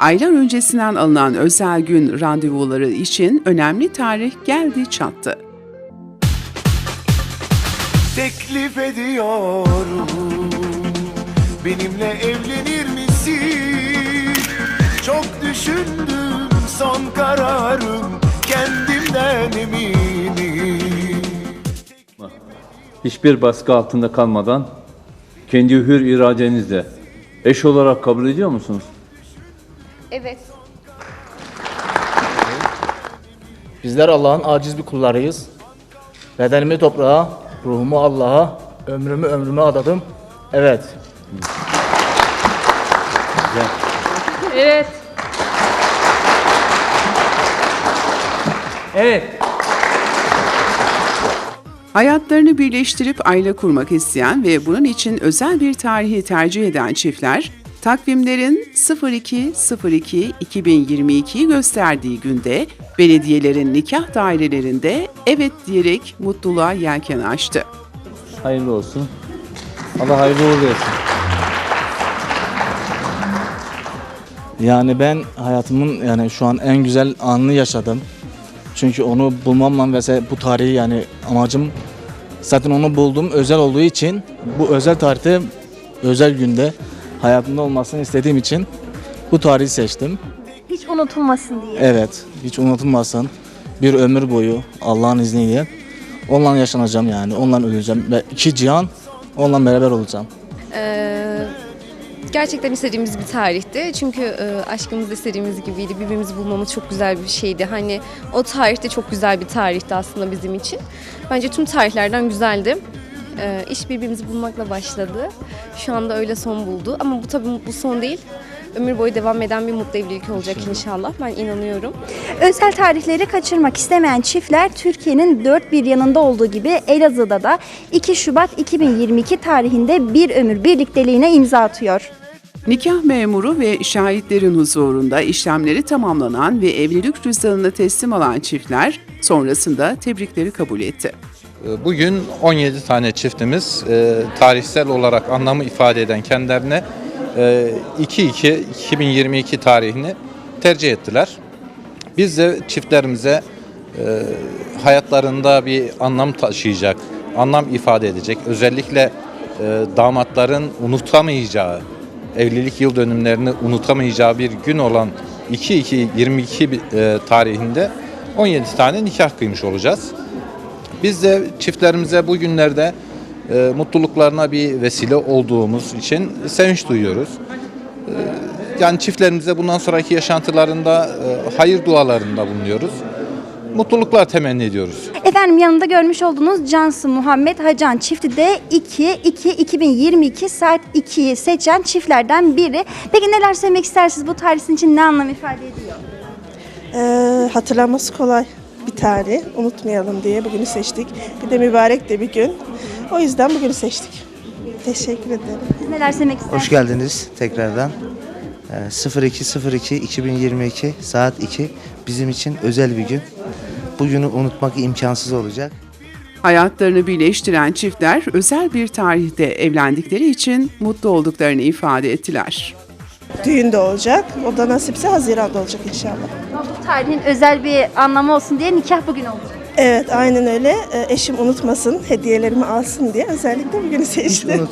Aylar öncesinden alınan özel gün randevuları için önemli tarih geldi çattı. Teklif ediyorum Benimle evlenir misin? Çok düşündüm son kararım Kendimden eminim hiçbir baskı altında kalmadan kendi hür iradenizle eş olarak kabul ediyor musunuz? Evet. Bizler Allah'ın aciz bir kullarıyız. Bedenimi toprağa, ruhumu Allah'a, ömrümü ömrüme adadım. Evet. Evet. Evet. Hayatlarını birleştirip aile kurmak isteyen ve bunun için özel bir tarihi tercih eden çiftler, takvimlerin 02.02.2022'yi gösterdiği günde belediyelerin nikah dairelerinde evet diyerek mutluluğa yelken açtı. Hayırlı olsun. Allah hayırlı uğurlu etsin. Yani ben hayatımın yani şu an en güzel anını yaşadım. Çünkü onu bulmamla ve bu tarihi yani amacım zaten onu buldum özel olduğu için bu özel tarihte özel günde hayatımda olmasını istediğim için bu tarihi seçtim. Hiç unutulmasın diye. Evet, hiç unutulmasın. Bir ömür boyu Allah'ın izniyle onunla yaşanacağım yani. Onunla öleceğim ve iki cihan onunla beraber olacağım. Ee, gerçekten istediğimiz bir tarihti. Çünkü e, aşkımız da istediğimiz gibiydi. Birbirimizi bulmamız çok güzel bir şeydi. Hani o tarihte çok güzel bir tarihti aslında bizim için. Bence tüm tarihlerden güzeldi. Ee, iş birbirimizi bulmakla başladı. Şu anda öyle son buldu. Ama bu tabii mutlu son değil. Ömür boyu devam eden bir mutlu evlilik olacak inşallah. Ben inanıyorum. Özel tarihleri kaçırmak istemeyen çiftler Türkiye'nin dört bir yanında olduğu gibi Elazığ'da da 2 Şubat 2022 tarihinde bir ömür birlikteliğine imza atıyor. Nikah memuru ve şahitlerin huzurunda işlemleri tamamlanan ve evlilik cüzdanını teslim alan çiftler sonrasında tebrikleri kabul etti. Bugün 17 tane çiftimiz e, tarihsel olarak anlamı ifade eden kendilerine e, 2-2-2022 tarihini tercih ettiler. Biz de çiftlerimize e, hayatlarında bir anlam taşıyacak, anlam ifade edecek, özellikle e, damatların unutamayacağı, evlilik yıl dönümlerini unutamayacağı bir gün olan 2-2-22 e, tarihinde 17 tane nikah kıymış olacağız. Biz de çiftlerimize bu günlerde e, mutluluklarına bir vesile olduğumuz için sevinç duyuyoruz. E, yani çiftlerimize bundan sonraki yaşantılarında e, hayır dualarında bulunuyoruz. Mutluluklar temenni ediyoruz. Efendim yanında görmüş olduğunuz Cansı Muhammed Hacan çifti de 2-2-2022 saat 2'yi seçen çiftlerden biri. Peki neler söylemek istersiniz bu tarih sizin için ne anlam ifade ediyor? Ee, hatırlaması kolay bir tarih. Unutmayalım diye bugünü seçtik. Bir de mübarek de bir gün. O yüzden bugünü seçtik. Teşekkür ederim. Siz neler söylemek istersiniz? Hoş geldiniz tekrardan. Ee, 0202 2022 saat 2 bizim için özel bir gün. Bugünü unutmak imkansız olacak. Hayatlarını birleştiren çiftler özel bir tarihte evlendikleri için mutlu olduklarını ifade ettiler. Düğün de olacak. O da nasipse Haziran'da olacak inşallah. Bu tarihin özel bir anlamı olsun diye nikah bugün olacak. Evet aynen öyle. Ee, eşim unutmasın, hediyelerimi alsın diye özellikle bugünü Hiç seçtim.